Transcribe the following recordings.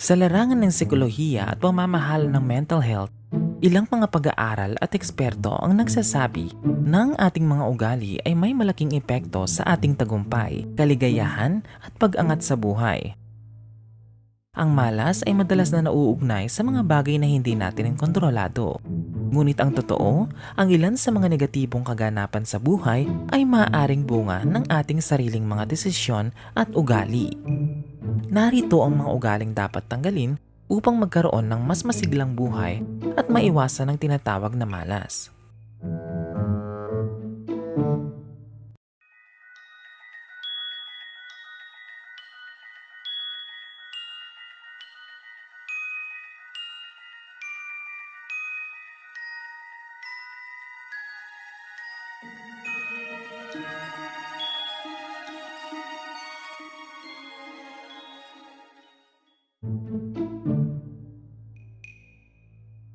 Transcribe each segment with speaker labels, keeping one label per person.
Speaker 1: Sa larangan ng psikolohiya at pamamahal ng mental health, ilang mga pag-aaral at eksperto ang nagsasabi na ang ating mga ugali ay may malaking epekto sa ating tagumpay, kaligayahan at pag-angat sa buhay. Ang malas ay madalas na nauugnay sa mga bagay na hindi natin kontrolado. Ngunit ang totoo, ang ilan sa mga negatibong kaganapan sa buhay ay maaaring bunga ng ating sariling mga desisyon at ugali. Narito ang mga ugaling dapat tanggalin upang magkaroon ng mas masiglang buhay at maiwasan ang tinatawag na malas.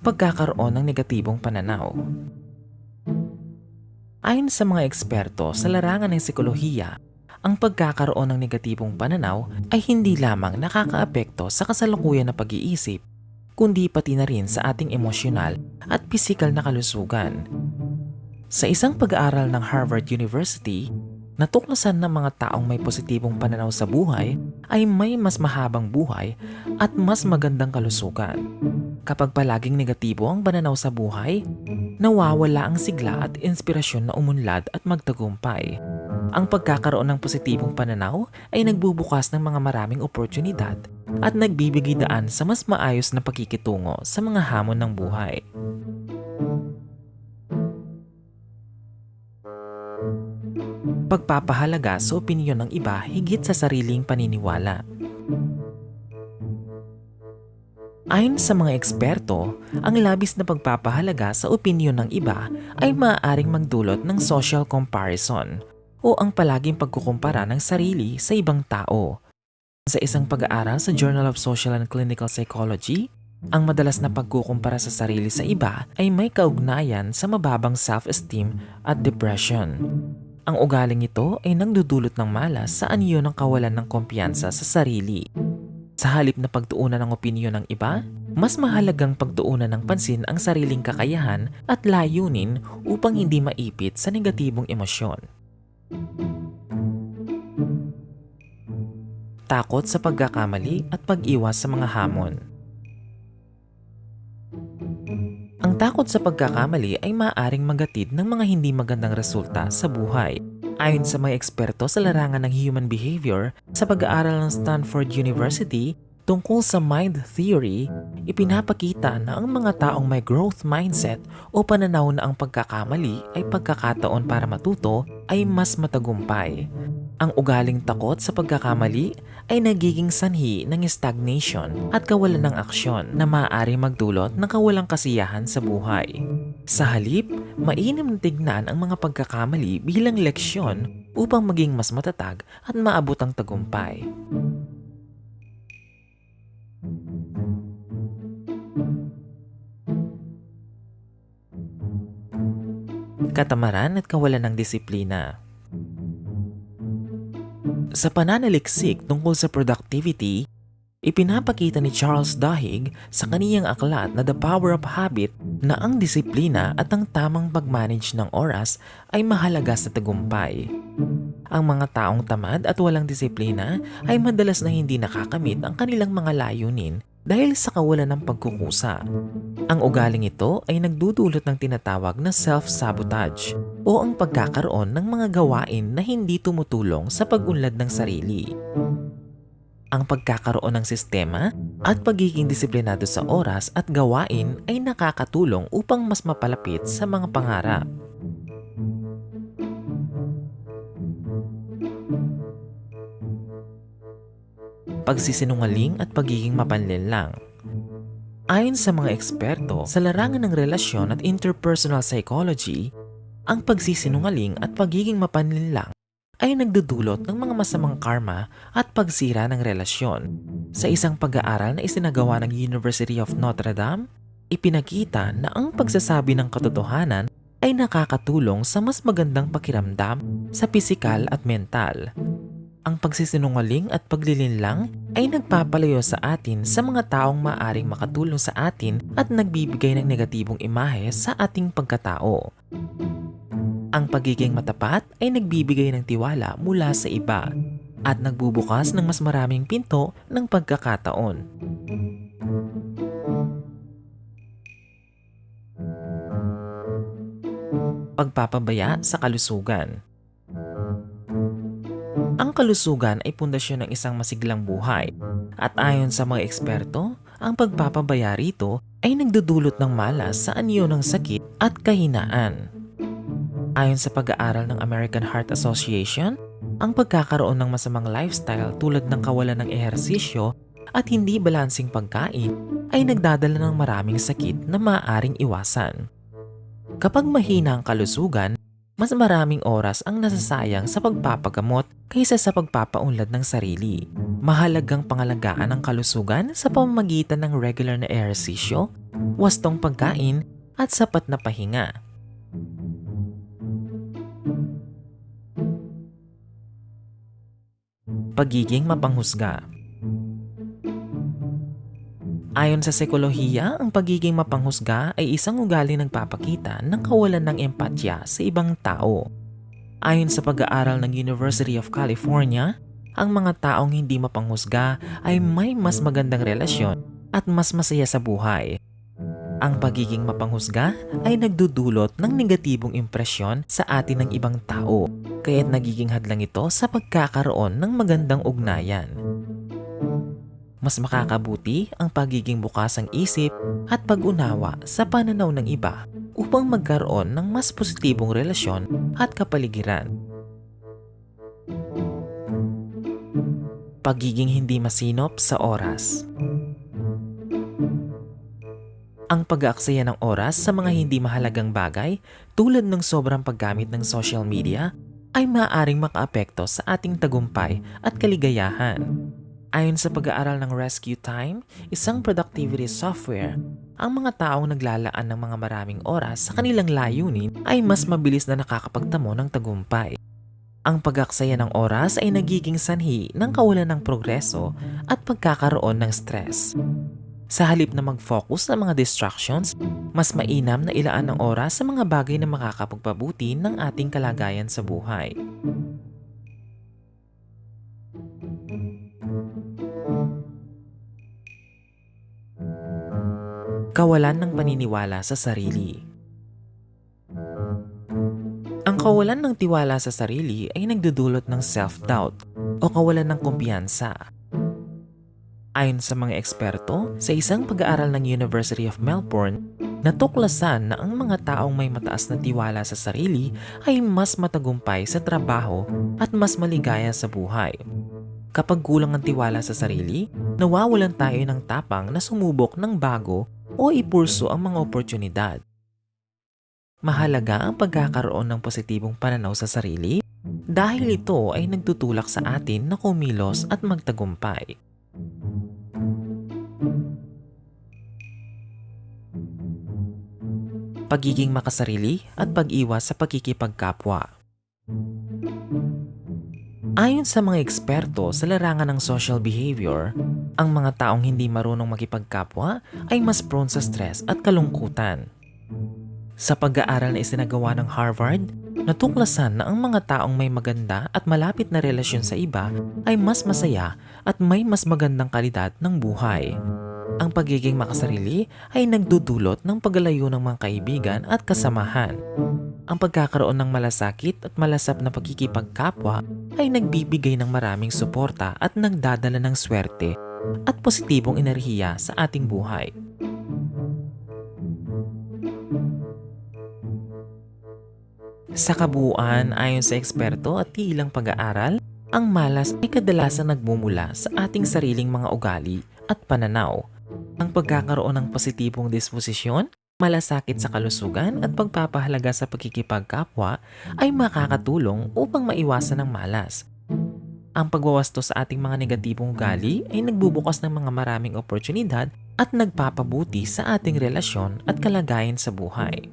Speaker 1: Pagkakaroon ng negatibong pananaw Ayon sa mga eksperto sa larangan ng psikolohiya, ang pagkakaroon ng negatibong pananaw ay hindi lamang nakakaapekto sa kasalukuyan na pag-iisip, kundi pati na rin sa ating emosyonal at pisikal na kalusugan. Sa isang pag-aaral ng Harvard University, natuklasan ng mga taong may positibong pananaw sa buhay ay may mas mahabang buhay at mas magandang kalusugan. Kapag palaging negatibo ang pananaw sa buhay, nawawala ang sigla at inspirasyon na umunlad at magtagumpay. Ang pagkakaroon ng positibong pananaw ay nagbubukas ng mga maraming oportunidad at nagbibigay daan sa mas maayos na pagkikitungo sa mga hamon ng buhay. Pagpapahalaga sa opinyon ng iba higit sa sariling paniniwala. Ayon sa mga eksperto, ang labis na pagpapahalaga sa opinyon ng iba ay maaaring magdulot ng social comparison o ang palaging pagkukumpara ng sarili sa ibang tao. Sa isang pag-aaral sa Journal of Social and Clinical Psychology, ang madalas na pagkukumpara sa sarili sa iba ay may kaugnayan sa mababang self-esteem at depression. Ang ugaling ito ay nagdudulot ng malas sa anyo ng kawalan ng kumpiyansa sa sarili. Sa halip na pagtuunan ng opinyon ng iba, mas mahalagang pagtuunan ng pansin ang sariling kakayahan at layunin upang hindi maipit sa negatibong emosyon. Takot sa pagkakamali at pag-iwas sa mga hamon. Ang takot sa pagkakamali ay maaaring magatid ng mga hindi magandang resulta sa buhay. Ayon sa mga eksperto sa larangan ng human behavior sa pag-aaral ng Stanford University tungkol sa mind theory, ipinapakita na ang mga taong may growth mindset o pananaw na ang pagkakamali ay pagkakataon para matuto ay mas matagumpay. Ang ugaling takot sa pagkakamali ay nagiging sanhi ng stagnation at kawalan ng aksyon na maaari magdulot ng kawalang kasiyahan sa buhay. Sa halip, mainam na tignan ang mga pagkakamali bilang leksyon upang maging mas matatag at maabot ang tagumpay. Katamaran at kawalan ng disiplina Sa pananaliksik tungkol sa productivity, ipinapakita ni Charles Duhigg sa kaniyang aklat na The Power of Habit na ang disiplina at ang tamang pag-manage ng oras ay mahalaga sa tagumpay. Ang mga taong tamad at walang disiplina ay madalas na hindi nakakamit ang kanilang mga layunin dahil sa kawalan ng pagkukusa. Ang ugaling ito ay nagdudulot ng tinatawag na self-sabotage o ang pagkakaroon ng mga gawain na hindi tumutulong sa pag-unlad ng sarili. Ang pagkakaroon ng sistema at pagiging disiplinado sa oras at gawain ay nakakatulong upang mas mapalapit sa mga pangarap. Pagsisinungaling at pagiging mapanlinlang. Ayon sa mga eksperto sa larangan ng relasyon at interpersonal psychology, ang pagsisinungaling at pagiging mapanlinlang ay nagdudulot ng mga masamang karma at pagsira ng relasyon. Sa isang pag-aaral na isinagawa ng University of Notre Dame, ipinakita na ang pagsasabi ng katotohanan ay nakakatulong sa mas magandang pakiramdam sa pisikal at mental. Ang pagsisinungaling at paglilinlang ay nagpapalayo sa atin sa mga taong maaring makatulong sa atin at nagbibigay ng negatibong imahe sa ating pagkatao. Ang pagiging matapat ay nagbibigay ng tiwala mula sa iba at nagbubukas ng mas maraming pinto ng pagkakataon. Pagpapabaya sa kalusugan Ang kalusugan ay pundasyon ng isang masiglang buhay at ayon sa mga eksperto, ang pagpapabaya rito ay nagdudulot ng malas sa anyo ng sakit at kahinaan. Ayon sa pag-aaral ng American Heart Association, ang pagkakaroon ng masamang lifestyle tulad ng kawalan ng ehersisyo at hindi balansing pagkain ay nagdadala ng maraming sakit na maaaring iwasan. Kapag mahina ang kalusugan, mas maraming oras ang nasasayang sa pagpapagamot kaysa sa pagpapaunlad ng sarili. Mahalagang pangalagaan ang kalusugan sa pamamagitan ng regular na ehersisyo, wastong pagkain at sapat na pahinga. Pagiging mapanghusga Ayon sa psikolohiya, ang pagiging mapanghusga ay isang ugali nagpapakita ng kawalan ng empatya sa ibang tao. Ayon sa pag-aaral ng University of California, ang mga taong hindi mapanghusga ay may mas magandang relasyon at mas masaya sa buhay. Ang pagiging mapanghusga ay nagdudulot ng negatibong impresyon sa atin ng ibang tao, kaya't nagiging hadlang ito sa pagkakaroon ng magandang ugnayan mas makakabuti ang pagiging bukas ang isip at pag-unawa sa pananaw ng iba upang magkaroon ng mas positibong relasyon at kapaligiran. Pagiging hindi masinop sa oras Ang pag-aaksaya ng oras sa mga hindi mahalagang bagay tulad ng sobrang paggamit ng social media ay maaaring makaapekto sa ating tagumpay at kaligayahan. Ayon sa pag-aaral ng Rescue Time, isang productivity software, ang mga taong naglalaan ng mga maraming oras sa kanilang layunin ay mas mabilis na nakakapagtamo ng tagumpay. Ang pag-aksaya ng oras ay nagiging sanhi ng kawalan ng progreso at pagkakaroon ng stress. Sa halip na mag-focus sa mga distractions, mas mainam na ilaan ng oras sa mga bagay na makakapagpabuti ng ating kalagayan sa buhay. Kawalan ng paniniwala sa sarili Ang kawalan ng tiwala sa sarili ay nagdudulot ng self-doubt o kawalan ng kumpiyansa. Ayon sa mga eksperto, sa isang pag-aaral ng University of Melbourne, natuklasan na ang mga taong may mataas na tiwala sa sarili ay mas matagumpay sa trabaho at mas maligaya sa buhay. Kapag kulang ang tiwala sa sarili, nawawalan tayo ng tapang na sumubok ng bago o ipurso ang mga oportunidad. Mahalaga ang pagkakaroon ng positibong pananaw sa sarili dahil ito ay nagtutulak sa atin na kumilos at magtagumpay. Pagiging makasarili at pag-iwas sa pagkikipagkapwa. Ayon sa mga eksperto sa larangan ng social behavior, ang mga taong hindi marunong makipagkapwa ay mas prone sa stress at kalungkutan. Sa pag-aaral na isinagawa ng Harvard, natuklasan na ang mga taong may maganda at malapit na relasyon sa iba ay mas masaya at may mas magandang kalidad ng buhay. Ang pagiging makasarili ay nagdudulot ng paggalayo ng mga kaibigan at kasamahan. Ang pagkakaroon ng malasakit at malasap na pagkikipagkapwa ay nagbibigay ng maraming suporta at nagdadala ng swerte at positibong enerhiya sa ating buhay. Sa kabuuan, ayon sa eksperto at ilang pag-aaral, ang malas ay kadalasan nagmumula sa ating sariling mga ugali at pananaw. Ang pagkakaroon ng positibong disposisyon malasakit sa kalusugan at pagpapahalaga sa pagkikipagkapwa ay makakatulong upang maiwasan ang malas. Ang pagwawasto sa ating mga negatibong ugali ay nagbubukas ng mga maraming oportunidad at nagpapabuti sa ating relasyon at kalagayan sa buhay.